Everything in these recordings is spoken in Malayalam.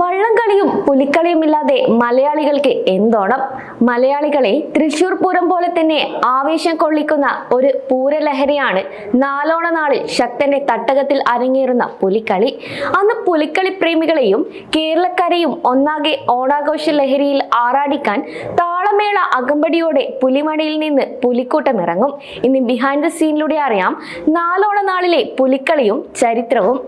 വള്ളംകളിയും പുലിക്കളിയും ഇല്ലാതെ മലയാളികൾക്ക് എന്തോണം? മലയാളികളെ തൃശൂർ പൂരം പോലെ തന്നെ ആവേശം കൊള്ളിക്കുന്ന ഒരു പൂരലഹരിയാണ് നാലോണ നാളിൽ ശക്തന്റെ തട്ടകത്തിൽ അരങ്ങേറുന്ന പുലിക്കളി. അന്ന് പുലിക്കളി പ്രേമികളെയും കേരളക്കരയും ഒന്നാകെ ഓണാഘോഷ ലഹരിയിൽ ആറാടിക്കാൻ താളമേള അകമ്പടിയോടെ പുലിമണിയിൽ നിന്ന് പുലിക്കൂട്ടം ഇറങ്ങും ഇനി ബിഹൈൻഡ് ദ സീനിലൂടെ അറിയാം നാലോണ നാളിലെ പുലിക്കളിയും ചരിത്രവും.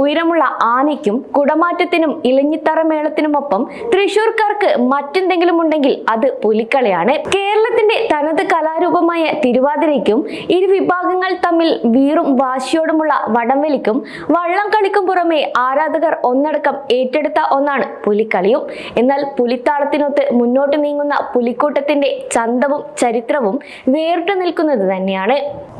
ഉയരമുള്ള ആനയ്ക്കും കുടമാറ്റത്തിനും ഇലഞ്ഞിത്തറ മേളത്തിനുമൊപ്പം തൃശൂർക്കാർക്ക് മറ്റെന്തെങ്കിലും ഉണ്ടെങ്കിൽ അത് പുലിക്കളിയാണ്. കേരളത്തിന്റെ തനത് കലാരൂപമായ തിരുവാതിരയ്ക്കും ഇരു വിഭാഗങ്ങൾ തമ്മിൽ വീറും വാശിയോടുമുള്ള വടംവലിക്കും വള്ളം കളിക്കും പുറമെ ആരാധകർ ഒന്നടക്കം ഏറ്റെടുത്ത ഒന്നാണ് പുലിക്കളിയും. എന്നാൽ പുലിത്താളത്തിനൊത്ത് മുന്നോട്ട് നീങ്ങുന്ന പുലിക്കൂട്ടത്തിന്റെ ചന്തവും ചരിത്രവും വേറിട്ടു നിൽക്കുന്നത് തന്നെയാണ്.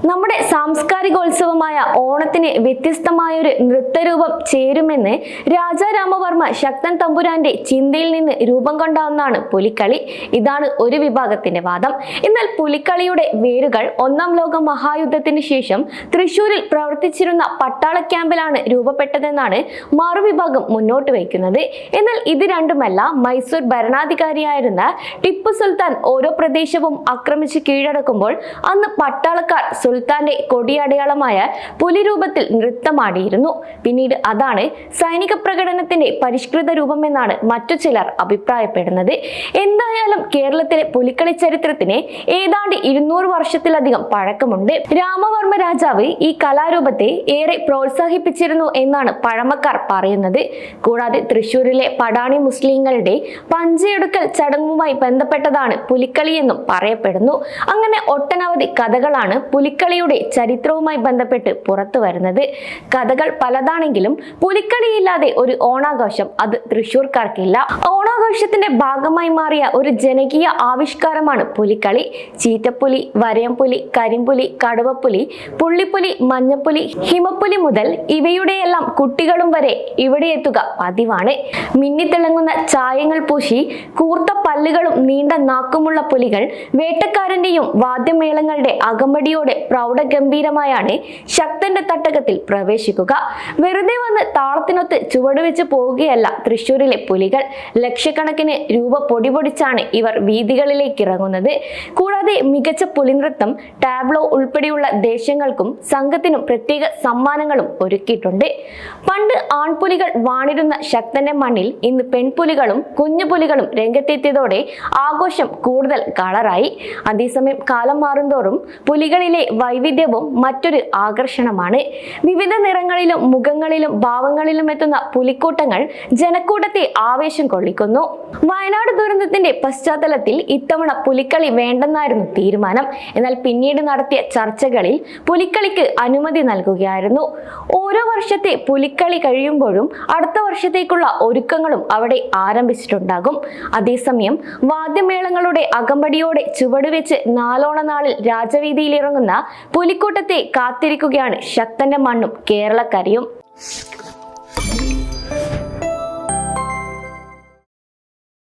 നമ്മുടെ സാംസ്കാരികോത്സവമായ ഓണത്തിന് വ്യത്യസ്തമായ ഒരു നൃത്തരൂപം ചേരുമെന്ന് രാജാ രാമവർമ്മ ശക്തൻ തമ്പുരാന്റെ ചിന്തയിൽ നിന്ന് രൂപം കൊണ്ട ഒന്നാണ് പുലിക്കളി. ഇതാണ് ഒരു വിഭാഗത്തിന്റെ വാദം. എന്നാൽ പുലിക്കളിയുടെ വേരുകൾ ഒന്നാം ലോക മഹായുദ്ധത്തിന് ശേഷം തൃശൂരിൽ പ്രവർത്തിച്ചിരുന്ന പട്ടാള ക്യാമ്പിലാണ് രൂപപ്പെട്ടതെന്നാണ് മറുവിഭാഗം മുന്നോട്ട് വയ്ക്കുന്നത്. എന്നാൽ ഇത് രണ്ടുമല്ല മൈസൂർ ഭരണാധികാരിയായിരുന്ന ടിപ്പു സുൽത്താൻ ഓരോ പ്രദേശവും ആക്രമിച്ച് കീഴടക്കുമ്പോൾ അന്ന് പട്ടാളക്കാർ സുൽത്താന്റെ കൊടിയടയാളമായ പുലിരൂപത്തിൽ നൃത്തമാടിയിരുന്നു. പിന്നീട് അതാണ് സൈനിക പ്രകടനത്തിന്റെ പരിഷ്കൃത രൂപമെന്നാണ് മറ്റു ചിലർ അഭിപ്രായപ്പെടുന്നത്. എന്തായാലും കേരളത്തിലെ പുലിക്കളി ചരിത്രത്തിന് ഏതാണ്ട് ഇരുന്നൂറ് വർഷത്തിലധികം പഴക്കമുണ്ട്. രാമവർമ്മ രാജാവ് ഈ കലാരൂപത്തെ ഏറെ പ്രോത്സാഹിപ്പിച്ചിരുന്നു എന്നാണ് പഴമക്കാർ പറയുന്നത്. കൂടാതെ തൃശൂരിലെ പടാണി മുസ്ലിങ്ങളുടെ പഞ്ചയെടുക്കൽ ചടങ്ങുമായി ബന്ധപ്പെട്ടതാണ് പുലിക്കളി എന്നും പറയപ്പെടുന്നു. അങ്ങനെ ഒട്ടനവധി കഥകളാണ് പുലിക്കളിയുടെ ചരിത്രവുമായി ബന്ധപ്പെട്ട് പുറത്തു വരുന്നത്. കഥകൾ പലതാണെങ്കിലും പുലിക്കളിയില്ലാതെ ഒരു ഓണാഘോഷം അത് തൃശൂർക്കാർക്കില്ല ഓണാഘോഷത്തിന്റെ ഭാഗമായി മാറിയ ഒരു ജനകീയ ആവിഷ്കാരമാണ് പുലിക്കളി. ചീറ്റപ്പുലി വരയംപുലി കരിമ്പുലി കടുവപ്പുലി പുള്ളിപ്പുലി മഞ്ഞപ്പുലി ഹിമപ്പുലി മുതൽ ഇവയുടെയെല്ലാം കുട്ടികളും വരെ ഇവിടെ എത്തുക പതിവാണ്. മിന്നിത്തിളങ്ങുന്ന ചായങ്ങൾ പൂശി കൂർത്ത പല്ലുകളും നീണ്ട നാക്കുമുള്ള പുലികൾ വേട്ടക്കാരന്റെയും വാദ്യമേളങ്ങളുടെ അകമ്പടിയോടെ പ്രൗഢഗംഭീരമായാണ് ശക്തന്റെ തട്ടകത്തിൽ പ്രവേശിക്കുക. വെറുതെ വന്ന് താളത്തിനൊത്ത് ചുവടുവെച്ച് പോവുകയല്ല തൃശൂരിലെ പുലികൾ. ലക്ഷക്കണക്കിന് രൂപ പൊടിപൊടിച്ചാണ് ഇവർ വീതികളിലേക്ക് ഇറങ്ങുന്നത്. കൂടാതെ മികച്ച പുലിനൃത്തം ടാബ്ലോ ഉൾപ്പെടെയുള്ള ദേശങ്ങൾക്കും സംഘത്തിനും പ്രത്യേക സമ്മാനങ്ങളും ഒരുക്കിയിട്ടുണ്ട്. പണ്ട് ആൺപുലികൾ വാണിരുന്ന ശക്തന്റെ മണ്ണിൽ ഇന്ന് പെൺപുലികളും കുഞ്ഞുപുലികളും രംഗത്തെത്തിയതോടെ ആഘോഷം കൂടുതൽ കളറായി. അതേസമയം കാലം മാറുന്തോറും പുലികളിലെ വൈവിധ്യവും മറ്റൊരു ആകർഷണമാണ്. വിവിധ നിറങ്ങളിലും മുഖങ്ങളിലും ഭാവങ്ങളിലും എത്തുന്ന പുലിക്കൂട്ടങ്ങൾ ജനക്കൂട്ടത്തെ ആവേശം കൊള്ളിക്കുന്നു. വയനാട് ദുരന്തത്തിന്റെ പശ്ചാത്തലത്തിൽ ഇത്തവണ പുലിക്കളി വേണ്ടെന്നായിരുന്നു തീരുമാനം. എന്നാൽ പിന്നീട് നടത്തിയ ചർച്ചകളിൽ പുലിക്കളിക്ക് അനുമതി നൽകുകയായിരുന്നു. ഓരോ വർഷത്തെ പുലിക്കളി കഴിയുമ്പോഴും അടുത്ത വർഷത്തേക്കുള്ള ഒരുക്കങ്ങളും അവിടെ ആരംഭിച്ചിട്ടുണ്ടാകും. അതേസമയം വാദ്യമേളങ്ങളുടെ അകമ്പടിയോടെ ചുവടുവെച്ച് നാലോണ നാളിൽ രാജവീതിയിൽ ഇറങ്ങുന്ന പുലിക്കൂട്ടത്തെ കാത്തിരിക്കുകയാണ് ശക്തന്റെ മണ്ണും കേരളക്കരയും.